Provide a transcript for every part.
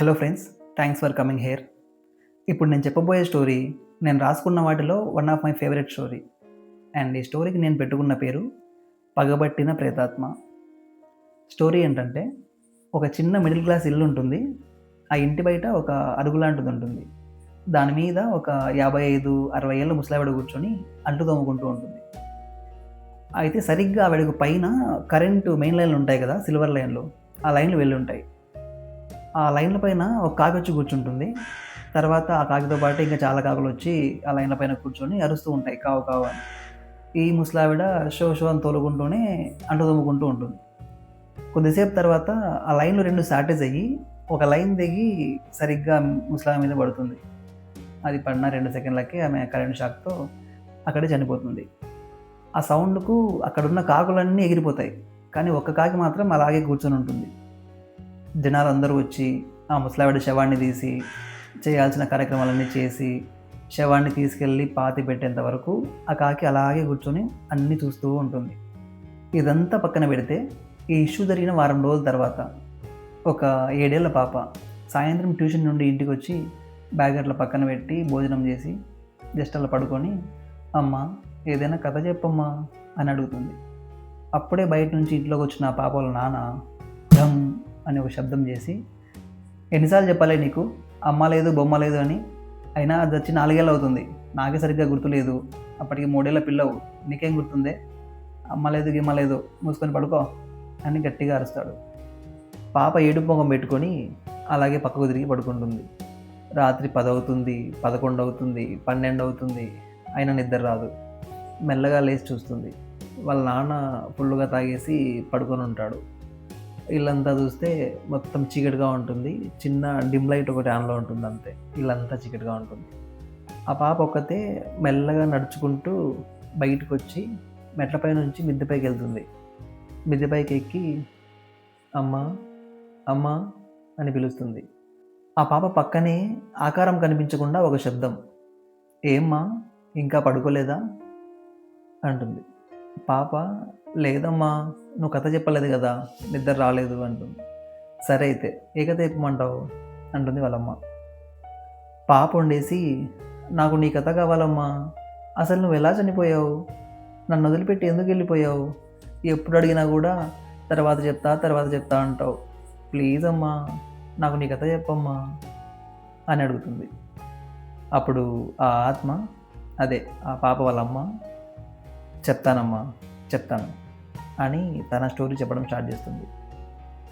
Hello friends thanks for coming here ఇప్పుడు నేను చెప్పబోయే స్టోరీ నేను రాసుకున్న వాటిలో one of my favourite story and ఈ స్టోరీకి నేను పెట్టుకున్న పేరు పగబట్టిన ప్రేతాత్మ. స్టోరీ ఏంటంటే ఒక చిన్న మిడిల్ క్లాస్ ఇల్లు ఉంటుంది. ఆ ఇంటి బయట ఒక అరుగు లాంటిది ఉంటుంది. దాని మీద ఒక యాభై ఐదు అరవై ఏళ్ళ ముసలావిడ కూర్చొని అంటు తోముకుంటూ ఉంటుంది. అయితే సరిగ్గా ఆవిడకు పైన కరెంటు మెయిన్ లైన్లు ఉంటాయి కదా సిల్వర్ లైన్లు ఆ లైన్లు వెళ్ళి ఉంటాయి. ఆ లైన్ల పైన ఒక కాకి వచ్చి కూర్చుంటుంది. తర్వాత ఆ కాకితో పాటు ఇంకా చాలా కాకులు వచ్చి ఆ లైన్ల పైన కూర్చొని అరుస్తూ ఉంటాయి కావు కావు అని. ఈ ముసలావిడ షో షో అని తోలుకుంటూనే అంటు ఉంటుంది. కొద్దిసేపు తర్వాత ఆ లైన్లు రెండు సాటేజ్ అయ్యి ఒక లైన్ దిగి సరిగ్గా ముసలావి మీద పడుతుంది. అది పడిన రెండు సెకండ్లకి ఆమె కరెంట్ షాక్తో అక్కడే చనిపోతుంది. ఆ సౌండ్కు అక్కడున్న కాకులన్నీ ఎగిరిపోతాయి. కానీ ఒక్క కాకి మాత్రం అలాగే కూర్చొని ఉంటుంది. జనాలు అందరూ వచ్చి ఆ ముసలావిడ శవాన్ని తీసి చేయాల్సిన కార్యక్రమాలన్నీ చేసి శవాన్ని తీసుకెళ్ళి పాతి పెట్టేంత వరకు ఆ కాకి అలాగే కూర్చొని అన్నీ చూస్తూ ఉంటుంది. ఇదంతా పక్కన పెడితే ఈ ఇష్యూ జరిగిన వారం రోజుల తర్వాత ఒక ఏడేళ్ళ పాప సాయంత్రం ట్యూషన్ నుండి ఇంటికి వచ్చి బ్యాగ్ అట్లా పక్కన పెట్టి భోజనం చేసి జస్ట్ అలా పడుకొని అమ్మ ఏదైనా కథ చెప్పమ్మా అని అడుగుతుంది. అప్పుడే బయట నుంచి ఇంట్లోకి వచ్చిన ఆ పాప వాళ్ళ నాన్న ఢమ్ అని ఒక శబ్దం చేసి ఎన్నిసార్లు చెప్పాలి నీకు? అమ్మ లేదు బొమ్మ లేదు అని. అయినా అది వచ్చి నాలుగేళ్ళు అవుతుంది. నాకే సరిగ్గా గుర్తులేదు అప్పటికి మూడేళ్ళ పిల్లవు. నీకేం గుర్తుందే? అమ్మ లేదు గిమ్మ లేదు మూసుకొని పడుకో అని గట్టిగా అరుస్తాడు. పాప ఏడు పొంగం పెట్టుకొని అలాగే పక్కకు తిరిగి పడుకుంటుంది. రాత్రి పదవుతుంది పదకొండు అవుతుంది పన్నెండు అవుతుంది అయినా నిద్ర రాదు. మెల్లగా లేచి చూస్తుంది. వాళ్ళ నాన్న ఫుల్గా తాగేసి పడుకొని ఉంటాడు. ఇల్లంతా చూస్తే మొత్తం చీకటిగా ఉంటుంది. చిన్న డిమ్ లైట్ ఒకటి ఆన్లో ఉంటుంది అంతే. ఇల్లంతా చీకటిగా ఉంటుంది. ఆ పాప ఒక్కతే మెల్లగా నడుచుకుంటూ బయటకు వచ్చి మెట్లపై నుంచి మిద్దెపైకి వెళ్తుంది. మిద్దెపైకి ఎక్కి అమ్మ అమ్మ అని పిలుస్తుంది. ఆ పాప పక్కనే ఆకారం కనిపించకుండా ఒక శబ్దం. ఏమ్మా ఇంకా పడుకోలేదా? అంటుంది. పాప లేదమ్మా నువ్వు కథ చెప్పలేదు కదా నిద్ర రాలేదు అంటుంది. సరే అయితే ఏ కథ చెప్పమంటావు అంటుంది వాళ్ళమ్మ. పాప వండేసి నాకు నీ కథ కావాలమ్మా అసలు నువ్వు ఎలా చనిపోయావు? నన్ను వదిలిపెట్టి ఎందుకు వెళ్ళిపోయావు? ఎప్పుడు అడిగినా కూడా తర్వాత చెప్తా తర్వాత చెప్తా అంటావు. ప్లీజ్ అమ్మా నాకు నీ కథ చెప్పమ్మా అని అడుగుతుంది. అప్పుడు ఆ ఆత్మ అదే ఆ పాప వాళ్ళమ్మ చెప్తానమ్మా. చెప్తాను. అని తన స్టోరీ చెప్పడం స్టార్ట్ చేస్తుంది.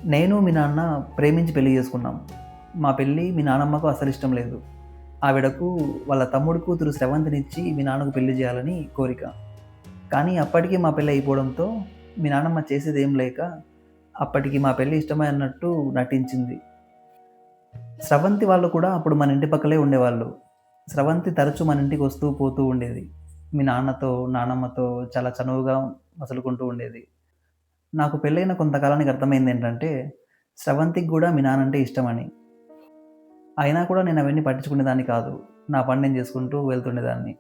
నేను మీ నాన్న ప్రేమించి పెళ్ళి చేసుకున్నాం. మా పెళ్ళి మీ నాన్నమ్మకు అసలు ఇష్టం లేదు. ఆవిడకు వాళ్ళ తమ్ముడు కూతురు శ్రవంతినిచ్చి మీ నాన్నకు పెళ్ళి చేయాలని కోరిక. కానీ అప్పటికి మా పెళ్ళి అయిపోవడంతో మీ నాన్నమ్మ చేసేది ఏం లేక అప్పటికి మా పెళ్ళి ఇష్టమే అన్నట్టు నటించింది. స్రవంతి వాళ్ళు కూడా అప్పుడు మన ఇంటి పక్కలే ఉండేవాళ్ళు. స్రవంతి తరచూ మన ఇంటికి వస్తూ పోతూ ఉండేది. మీ నాన్నతో నానమ్మతో చాలా చనువుగా మసులుకుంటూ ఉండేది. నాకు పెళ్ళైన కొంతకాలానికి అర్థమైంది ఏంటంటే స్రవంతికి కూడా మీ నాన్నంటే ఇష్టమని. అయినా కూడా నేను అవన్నీ పట్టించుకునేదాన్ని కాదు. నా పని నేను చేసుకుంటూ వెళ్తుండేదాన్ని.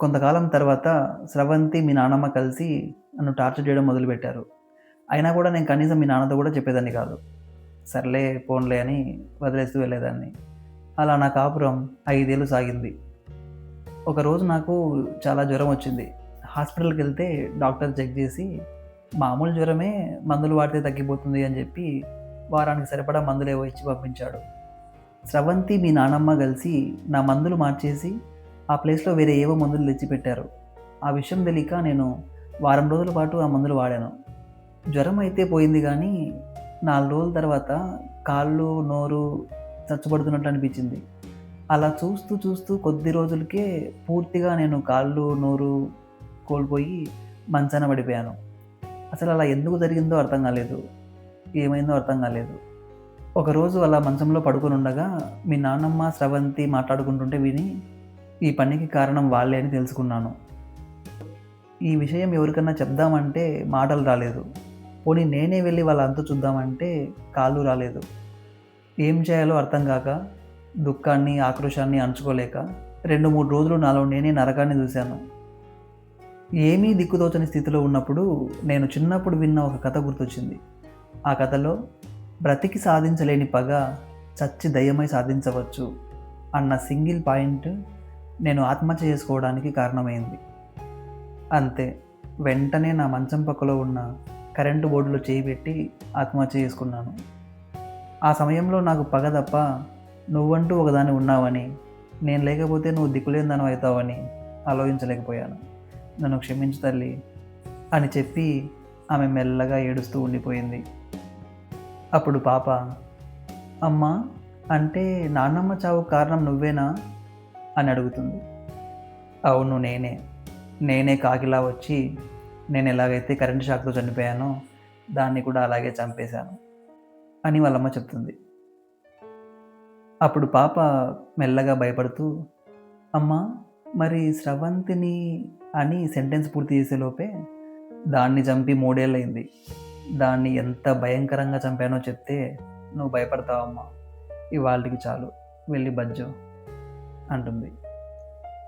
కొంతకాలం తర్వాత స్రవంతి మీ నాన్నమ్మ కలిసి నన్ను టార్చర్ చేయడం మొదలుపెట్టారు. అయినా కూడా నేను కనీసం మీ నాన్నతో కూడా చెప్పేదాన్ని కాదు. సర్లే పోన్లే అని వదిలేస్తూ వెళ్ళేదాన్ని. అలా నా కాపురం ఐదేళ్ళు సాగింది. ఒకరోజు నాకు చాలా జ్వరం వచ్చింది. హాస్పిటల్కి వెళ్తే డాక్టర్ చెక్ చేసి మామూలు జ్వరమే మందులు వాడితే తగ్గిపోతుంది అని చెప్పి వారానికి సరిపడా మందులు ఏవో ఇచ్చి పంపించాడు. స్రవంతి మీ నానమ్మ కలిసి నా మందులు మార్చేసి ఆ ప్లేస్లో వేరే ఏవో మందులు తెచ్చిపెట్టారు. ఆ విషయం తెలియక నేను వారం రోజుల పాటు ఆ మందులు వాడాను. జ్వరం అయితే పోయింది కానీ నాలుగు రోజుల తర్వాత కాళ్ళు నోరు చచ్చబడుతున్నట్టు అనిపించింది. అలా చూస్తూ చూస్తూ కొద్ది రోజులకే పూర్తిగా నేను కాళ్ళు నోరు కోల్పోయి మంచాన పడిపోయాను. అసలు అలా ఎందుకు జరిగిందో అర్థం కాలేదు. ఏమైందో అర్థం కాలేదు. ఒకరోజు అలా మంచంలో పడుకొని ఉండగా మీ నాన్నమ్మ స్రవంతి మాట్లాడుకుంటుంటే విని ఈ పనికి కారణం వాళ్ళే అని తెలుసుకున్నాను. ఈ విషయం ఎవరికన్నా చెప్దామంటే మాటలు రాలేదు. పోనీ నేనే వెళ్ళి వాళ్ళ అంత చూద్దామంటే కాళ్ళు రాలేదు. ఏం చేయాలో అర్థం కాక దుఃఖాన్ని ఆక్రోశాన్ని అంచుకోలేక రెండు మూడు రోజులు నాలో నేనే నరకాన్ని చూశాను. ఏమీ దిక్కుతోచని స్థితిలో ఉన్నప్పుడు నేను చిన్నప్పుడు విన్న ఒక కథ గుర్తొచ్చింది. ఆ కథలో బ్రతికి సాధించలేని పగ చచ్చి దయ్యమై సాధించవచ్చు అన్న సింగిల్ పాయింట్ నేను ఆత్మహత్య చేసుకోవడానికి కారణమైంది. అంతే వెంటనే నా మంచం పక్కలో ఉన్న కరెంటు బోర్డులో చేయి పెట్టి ఆత్మహత్య చేసుకున్నాను. ఆ సమయంలో నాకు పగ తప్ప నువ్వంటూ ఒకదాన్ని ఉన్నావని నేను లేకపోతే నువ్వు దిక్కులేని అవుతావని ఆలోచించలేకపోయాను. నన్ను క్షమించు తల్లి అని చెప్పి ఆమె మెల్లగా ఏడుస్తూ ఉండిపోయింది. అప్పుడు పాప అమ్మా అంటే నాన్నమ్మ చావు కారణం నువ్వేనా? అని అడుగుతుంది. అవును నేనే. నేనే కాకిలా వచ్చి నేను ఎలాగైతే కరెంట్ షాక్తో చనిపోయానో దాన్ని కూడా అలాగే చంపేశాను అని వాళ్ళమ్మ చెప్తుంది. అప్పుడు పాప మెల్లగా భయపడుతూ అమ్మా మరి స్రవంతిని అని సెంటెన్స్ పూర్తి చేసేలోపే దాన్ని చంపి మూడేళ్ళయింది. దాన్ని ఎంత భయంకరంగా చంపానో చెప్తే నువ్వు భయపడతావమ్మా ఇవాళకి చాలు. వెళ్ళి బజ్జో అంటుంది.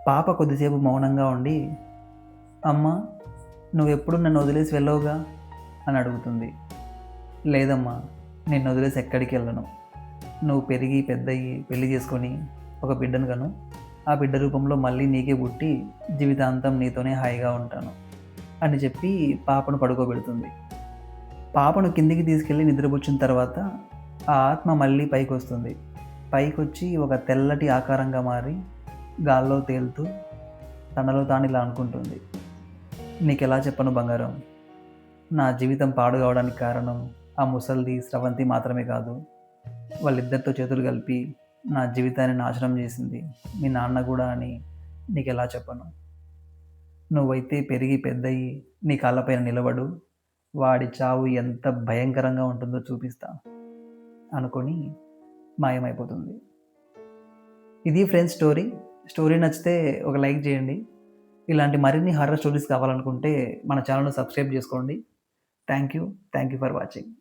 పాప కొద్దిసేపు మౌనంగా ఉండి అమ్మ నువ్వెప్పుడు నన్ను వదిలేసి వెళ్ళవుగా? అని అడుగుతుంది. లేదమ్మా నేను వదిలేసి ఎక్కడికి వెళ్ళను. నువ్వు పెరిగి పెద్దయ్యి పెళ్ళి చేసుకొని ఒక బిడ్డను కను. ఆ బిడ్డ రూపంలో మళ్ళీ నీకే పుట్టి జీవితాంతం నీతోనే హాయిగా ఉంటాను అని చెప్పి పాపను పడుకోబెడుతుంది. పాపను కిందికి తీసుకెళ్ళి నిద్రపుచ్చిన తర్వాత ఆ ఆత్మ మళ్ళీ పైకి వస్తుంది పైకి వచ్చి ఒక తెల్లటి ఆకారంగా మారి గాల్లో తేలుతూ తనలో తాను ఇలా అనుకుంటుంది. నీకు ఎలా చెప్పను బంగారం? నా జీవితం పాడు కావడానికి కారణం ఆ ముసల్ది స్రవంతి మాత్రమే కాదు. వాళ్ళిద్దరితో చేతులు కలిపి నా జీవితాన్ని నాశనం చేసింది. మీ నాన్న కూడా అని నీకు ఎలా చెప్పను? నువ్వైతే పెరిగి పెద్దయి నీ కాళ్ళపైన నిలబడు. వాడి చావు ఎంత భయంకరంగా ఉంటుందో చూపిస్తా అనుకొని మాయమైపోతుంది. ఇది ఫ్రెండ్స్ స్టోరీ. స్టోరీ నచ్చితే ఒక లైక్ చేయండి. ఇలాంటి మరిన్ని హర్రర్ స్టోరీస్ కావాలనుకుంటే మన ఛానల్ను సబ్స్క్రైబ్ చేసుకోండి. Thank you. Thank you for watching.